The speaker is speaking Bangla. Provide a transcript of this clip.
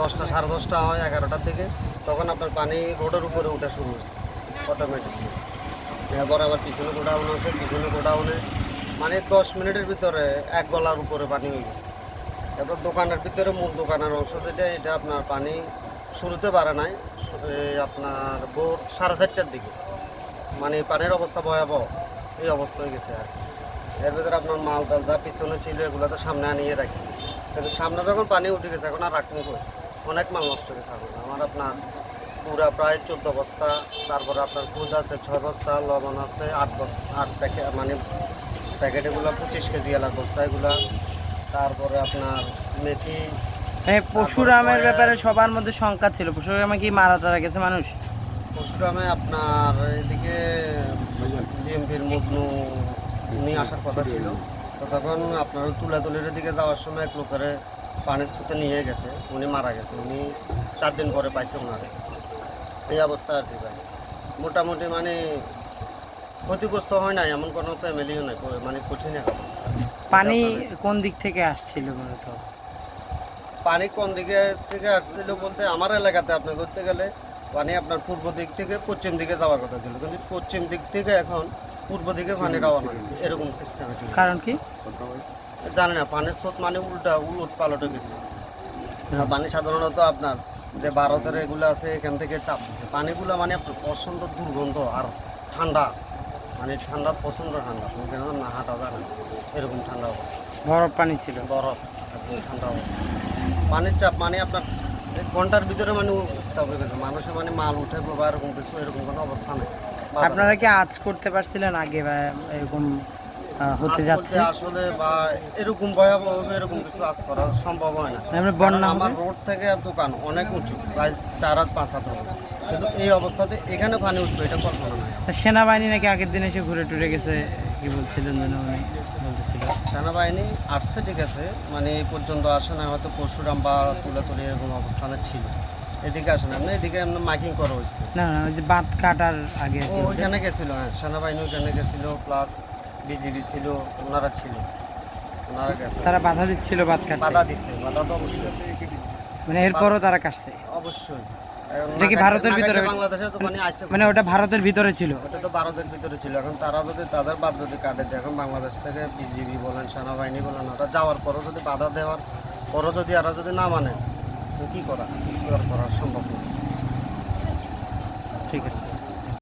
দশটা, সাড়ে দশটা হয় এগারোটার দিকে। তখন আপনার পানি রোডের উপরে উঠা শুরু হচ্ছে অটোমেটিকলি এরপর আবার পিছনে গোডাউন আছে, পিছনে গোডাউনে মানে দশ মিনিটের ভিতরে এক গলার উপরে পানি হয়ে গেছে। এরপর দোকানের ভিতরে মূল দোকানের অংশ যেটা, এটা আপনার পানি শুরুতে বাড়ে নাই আপনার ভোর সাড়ে চারটার দিকে। মানে পানির অবস্থা ভয়াবহ, এই অবস্থা হয়ে গেছে আর এর ভিতরে আপনার মাল টাল যা পিছনে ছিল, এগুলো তো সামনে আনিয়ে রাখছি। কিন্তু সামনে যখন পানি উঠে গেছে, এখন আর রাখনি কই? অনেক মাল নষ্ট হয়ে গেছে আমার আপনার পুরা প্রায় চোদ্দ বস্তা তারপরে আপনার ফুজ আছে ছয় বস্তা লবণ আছে আট বস্তা আট প্যাকেট মানে প্যাকেটগুলো পঁচিশ কেজি এলার বস্তা এগুলা। তারপরে আপনার মেথি এই পরশুরামের ব্যাপারে সবার মধ্যে শঙ্কা ছিল। পরশুরামে কি মারা টারা গেছে মানুষ? পরশুরামে আপনার এদিকে বিএমপির মজনু উনি আসার কথা ছিল। তো তখন আপনার তুলাতুলির দিকে যাওয়ার সময় এক লোকের পানির স্রোতে নিয়ে গেছে উনি মারা গেছে উনি চার দিন পরে পাইছে ওনারে এই অবস্থা আর কি ভাই। মোটামুটি মানে ক্ষতিগ্রস্ত হয় নাই এমন কোনো ফ্যামিলিও নাই মানে কঠিন এক অবস্থা। পানি কোন দিক থেকে আসছিল মূলত পানি কোন দিকে থেকে আসছিল বলতে আমার এলাকাতে আপনি ধরতে গেলে পানি আপনার পূর্ব দিক থেকে পশ্চিম দিকে যাওয়ার কথা ছিল। কিন্তু পশ্চিম দিক থেকে এখন পূর্ব দিকে পানি রওনা হয়েছে এরকম সিস্টেম কারণ কি? জানি না পানির স্রোত মানে উল্টা উলট পালটে গেছে পানি সাধারণত আপনার যে ভারতের এগুলো আছে এখান থেকে চাপ দিচ্ছে পানিগুলো মানে আপনার প্রচণ্ড দুর্গন্ধ আর ঠান্ডা। মানে ঠান্ডা প্রচণ্ড ঠান্ডা। না হাঁটা যায় না এরকম ঠান্ডা অবস্থা। বরফ পানি ছিল। বরফ একদম ঠান্ডা অবস্থা। পানির চাপ মানে আপনার এক ঘণ্টার ভিতরে মানে উঠতে হবে গেছে। মানুষে মানে মাল উঠে বা এরকম কিছু এরকম কোনো অবস্থা নেই। আপনারা কি আজ করতে পারছিলেন আগে বা এরকম হতে যাচ্ছে। আসলে বা এরকম ভয়াবহ হবে এরকম কিছু আজ করা সম্ভব হয় না। বন্যা আমার রোড থেকে দোকান অনেক উঁচু প্রায় চার হাত পাঁচ হাত কিন্তু এই অবস্থাতে এখানে পানি উঠবে এটা কল্পনা সেনাবাহিনী নাকি আগের দিন এসে ঘুরে টুরে গেছে কি বলছিলেন যেন উনি? বলতেছিল। সেনাবাহিনী আসছে ঠিক আছে মানে এই পর্যন্ত আসে না হয়তো পরশুরাম বা তুলাতুলি এরকম অবস্থানে ছিল। এদিকে আসে না এদিকে এমনি মাইকিং করা হয়েছে। না ওই যে বাঁধ কাটার আগে। ওইখানে গেছিল হ্যাঁ সেনাবাহিনী ওইখানে গেছিল প্লাস বিজিবি ছিল ওনারা ছিল। ওনারা গেছে। তারা বাধা দিচ্ছিল বাঁধ কাটতে? বাধা দিচ্ছে বাধা তো অবশ্যই। মানে এরপরও তারা কাটছে? অবশ্যই। এটা কি ভারতের ভিতরে? বাংলাদেশে তো মানে আইসে মানে ওটা ভারতের ভিতরে ছিল? ওটা তো ভারতের ভিতরে ছিল। এখন তারা যদি তাদের বাদ যদি কাটে দেয় এখন বাংলাদেশ থেকে বিজিবি বলেন সেনাবাহিনী বলেন ওরা যাওয়ার পরও যদি বাধা দেওয়ার পরও যদি এরা যদি না মানে কী করা? করা সম্ভব না ঠিক আছে।